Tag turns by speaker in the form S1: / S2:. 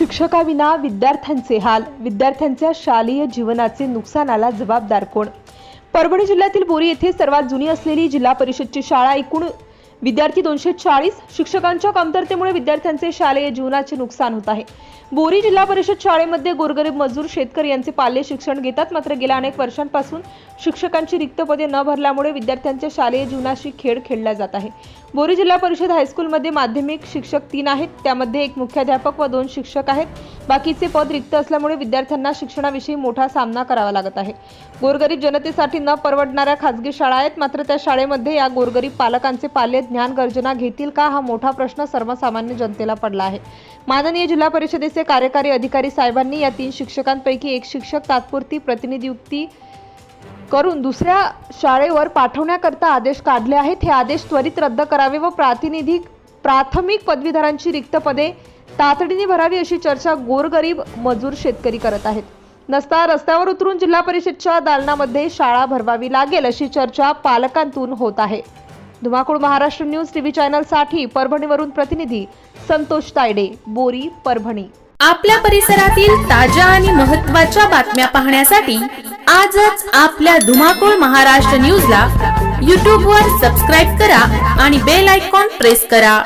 S1: शिक्षकाविना विद्यार्थ्यांचे हाल विद्यार्थ्यांच्या शालेय जीवनाचे नुकसानाला जबाबदार कोण? परभणी जिल्ह्यातील बोरी येथे सर्वात जुनी असलेली जिल्हा परिषदची शाळा एकूण विद्यार्थी दोनशे चाळीस शिक्षकांच्या कमतरतेमुळे विद्यार्थ्यांचे शालेय जीवनाचे नुकसान होत आहे. बोरी जिल्हा परिषद शाळेमध्ये गोरगरीब मजूर शेतकरी यांचे पाल्य शिक्षण घेतात. मात्र गेल्या अनेक वर्षांपासून शिक्षकांची रिक्त पदे न भरल्यामुळे विद्यार्थ्यांच्या शालेय जीवनाशी खेळ खेळला जात आहे. बोरी जिल्हा परिषद हायस्कूलमध्ये माध्यमिक शिक्षक तीन आहेत. त्यामध्ये एक मुख्याध्यापक व दोन शिक्षक आहेत. बाकीचे पद रिक्त असल्यामुळे विद्यार्थ्यांना शिक्षणाविषयी मोठा सामना करावा लागत आहे. गोरगरीब जनतेसाठी न परवडणाऱ्या खाजगी शाळा आहेत. मात्र त्या शाळेमध्ये या गोरगरीब पालकांचे पाल्य ज्ञानगर्जना घेतील का हा मोठा प्रश्न सर्वसामान्य जनतेला पडला आहे. माननीय जिल्हा परिषदेचे कार्यकारी अधिकारी साहेबांनी या तीन शिक्षकांपैकी एक शिक्षक तात्पुरती प्रतिनियुक्ती करून दुसऱ्या शाळेवर पाठवण्याकरता आदेश काढले आहेत. हे आदेश त्वरित रद्द करावे व प्रातिनिधिक प्राथमिक पदवीधरांची रिक्त पदे तातडीने भरावी अशी चर्चा गोरगरीब मजूर शेतकरी करत आहेत. नसता रस्त्यावर उतरून जिल्हा परिषदच्या दालनामध्ये शाळा भरवावी लागेल अशी चर्चा पालकांतून होत आहे. धुमाकूळ महाराष्ट्र न्यूज टीव्ही चॅनलसाठी परभणीवरून प्रतिनिधी संतोष तायडे बोरी परभणी.
S2: आपल्या परिसरातील ताज्या आणि महत्त्वाच्या बातम्या पाहण्यासाठी आजच आपल्या धुमाकूळ महाराष्ट्र न्यूजला यूट्यूबवर वर सबस्क्राईब करा आणि बेल आयकॉन प्रेस करा.